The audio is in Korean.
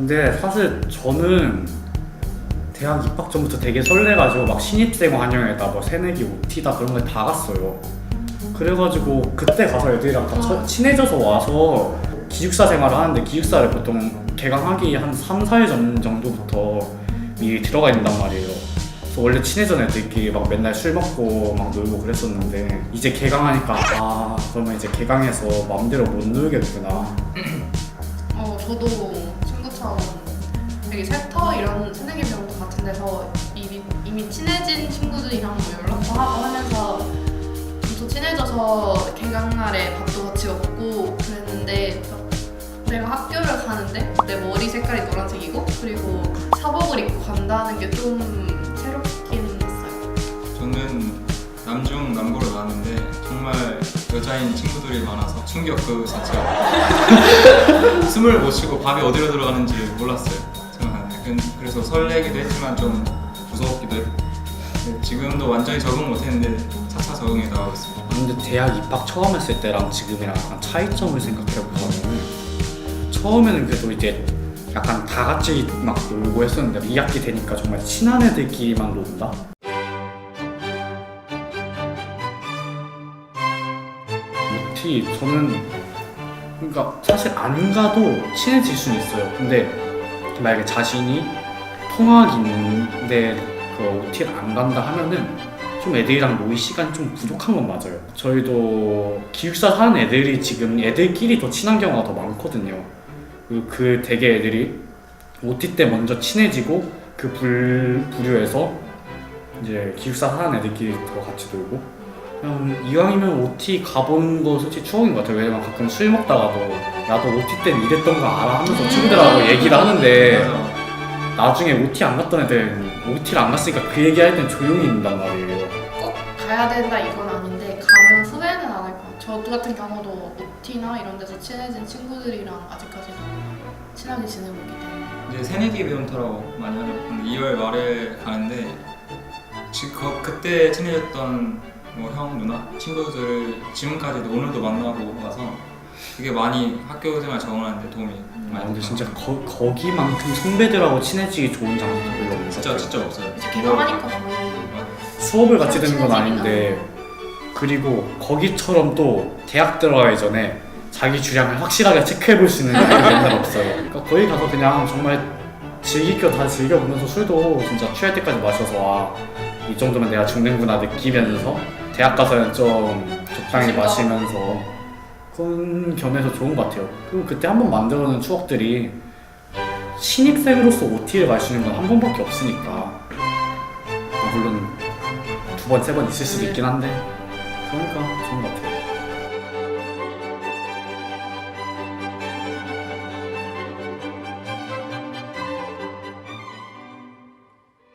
근데 사실 저는 대학 입학 전부터 되게 설레가지고 막 신입생 환영회다 뭐 새내기 OT다 그런 거다 갔어요. 그래가지고 그때 가서 애들이랑 다 처- 친해져서 와서 기숙사 생활을 하는데 기숙사를 보통 개강하기 한 3, 4일 전 정도부터 미리 들어가 있단 말이에요. 그래서 원래 친해진 애들끼리 막 맨날 술 먹고 막 놀고 그랬었는데 이제 개강하니까 아 그러면 이제 개강해서 마음대로 못 놀겠구나. 어, 저도 친구처럼 되게 챕터 이런 새내기 병동 같은 데서 이미, 이미 친해진 친구들이랑 뭐 연락도 하고 하면서 좀 더 친해져서 개강날에 밥도 같이 먹고 그랬는데 내가 학교를 가는데 내 머리 색깔이 노란색이고 그리고 사복을 입고 간다는 게좀 여자인 친구들이 많아서 충격 그 자체가 숨을 못 쉬고 밥이 어디로 들어가는지 몰랐어요. 저는 약간 그래서 설레기도 했지만 좀 무서웠기도 했고 근데 지금도 완전히 적응 못했는데 차차 적응해 나가고 있습니다. 근데 대학 입학 처음 했을 때랑 지금이랑 약간 차이점을 생각해 보면 처음에는 그래도 이제 약간 다 같이 막 놀고 했었는데 2학기 되니까 정말 친한 애들끼리만 논다? OT 저는 그러니까 사실 안 가도 친해질 수는 있어요. 근데 만약에 자신이 통학이 있는데 그 OT를 안 간다 하면은 좀 애들이랑 놀 시간이 좀 부족한 건 맞아요. 저희도 기숙사 사는 애들이 지금 애들끼리 더 친한 경우가 더 많거든요. 그, 그 되게 애들이 OT 때 먼저 친해지고 그 불, 부류에서 이제 기숙사 사는 애들끼리 더 같이 놀고 그냥 이왕이면 OT 가본 거 솔직히 추억인 것 같아요. 왜냐면 가끔 술 먹다가도 나도 OT 때는 이랬던 거 알아 하면서 친구들하고 얘기를 하는데 나중에 OT 안 갔던 애들은 OT를 안 갔으니까 그 얘기할 땐 조용히 있는단 말이에요. 꼭 가야 된다 이건 아닌데 가면 후회는 안 할 거예요. 저 같은 경우도 OT나 이런 데서 친해진 친구들이랑 아직까지도 친하게 지내고 있기 때문에 이제 새내기 배운터라고 많이 하죠. 근데 2월 말에 가는데 지, 거, 그때 친해졌던 뭐 형 누나 친구들을 지금까지도 오늘도 만나고 와서 그게 많이 학교 생활 적응하는데 도움이 아, 많이 근데 됐던 진짜 것 같아요. 거, 거기만큼 선배들하고 친해지기 좋은 장소도 별로 없는 것 진짜 같아요. 진짜 없어요. 이제 개강하니까 뭐 수업을 같이 듣는 건 아닌데 그리고 거기처럼 또 대학 들어가기 전에 자기 주량을 확실하게 체크해 볼 수 있는 그런 맨날 없어요. 그러니까 거기 가서 그냥 정말 거다 즐겨보면서 술도 진짜 취할 때까지 마셔서 와, 이 정도면 내가 죽는구나 느끼면서 대학 가서는 좀 적당히. 마시면서 그런 겸해서 좋은 것 같아요. 그리고 그때 한 번 만들어놓은 추억들이 신입생으로서 OT를 있는 건 한 번밖에 없으니까 아, 물론 두 번, 세 번 있을 수도 있긴 한데 그러니까 좋은 것 같아요.